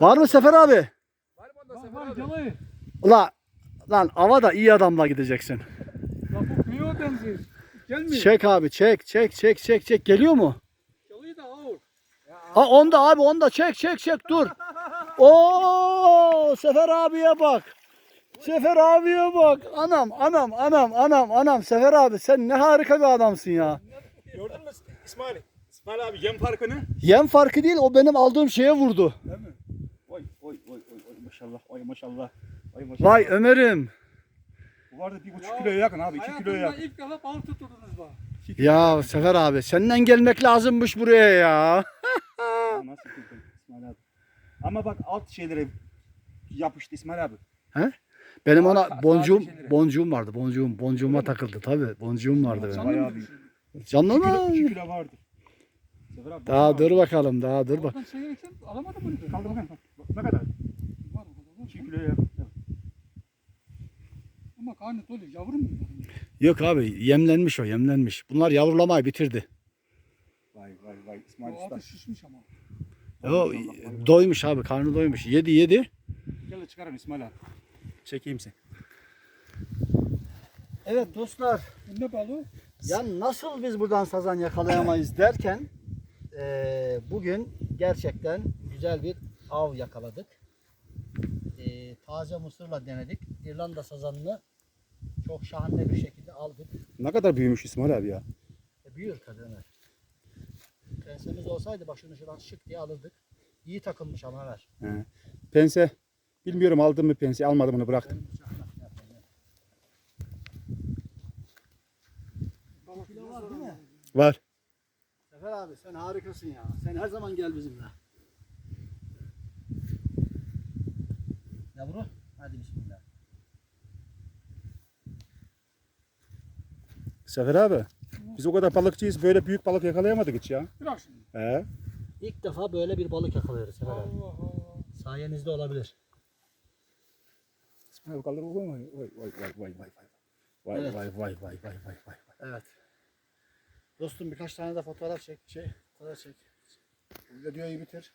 Var mı Sefer abi? Bak bak yalayı. Ula lan ava da iyi adamla gideceksin. Ya bu büyüğe benziyor. Gelmiyor. Çek abi çek çek çek çek çek geliyor mu? Yalayı da ağır. Ha onda abi onda çek çek çek dur. Oo Sefer abiye bak. Sefer abiye bak. Anam anam anam anam anam Sefer abi sen ne harika bir adamsın ya. Gördün mü İsmail? İsmail abi yem farkını. Yem farkı değil o benim aldığım şeye vurdu. Maşallah oy maşallah. Oy maşallah. Vay Ömer'im. Bu vardı bir buçuk Ya, kiloya yakın abi. iki kiloya yakın. ilk defa balık tuturdunuz bak. Ya yakın. Sefer abi senden gelmek lazımmış buraya ya. Nasıl tuttun İsmail abi? Ama bak alt şeylere yapıştı İsmail abi. Benim Saat- ona saat boncuğum şeyleri. boncuğum vardı. Boncuğum boncuğuma takıldı tabi. Boncuğum vardı benim. Canlı bayağı düşürdün? Canlı mı? iki kilo vardı. Sefer abi, Daha dur bakalım daha dur bak. Çevirirsen alamadın mı? abi. Kaldır bakayım. Bak, Ne kadar? Var o kadar var. İki kiloya yakın. Ama karnı dolu yavrum mu? Yok abi yemlenmiş o yemlenmiş. Bunlar yavrulamayı bitirdi. Vay vay vay İsmail Bu Usta. abi şişmiş ama. O doymuş abi karnı doymuş. Yedi yedi. Gel de çıkarın İsmail abi. Çekeyim seni. Evet dostlar. Bu ne balığı? Ya nasıl biz buradan sazan yakalayamayız derken eee, bugün gerçekten güzel bir av yakaladık. Eee, taze mısırla denedik. İrlanda sazanını çok şahane bir şekilde aldık. Ne kadar büyümüş İsmail abi ya. E, büyür kadın Ömer. Prensemiz olsaydı başını şuradan şık diye alırdık. İyi takılmış ama Ömer. He. Pense. Bilmiyorum aldım mı pense almadım onu bıraktım. Balık Kilo var değil mi? Var. Sefer abi sen harikasın ya. Sen her zaman gel bizimle. Yavru hadi bismillah. Sefer abi. Biz o kadar balıkçıyız böyle büyük balık yakalayamadık hiç ya. Bırak şimdi. He. İlk defa böyle bir balık yakalıyoruz Sefer abi. Allah Allah. Sayenizde olabilir. İsmail kaldır bakalım. Vay vay vay vay vay vay. Vay Evet. vay vay vay vay vay vay. Evet. Dostum birkaç tane de fotoğraf çek. Şey, fotoğraf çek. Bu videoyu bitir.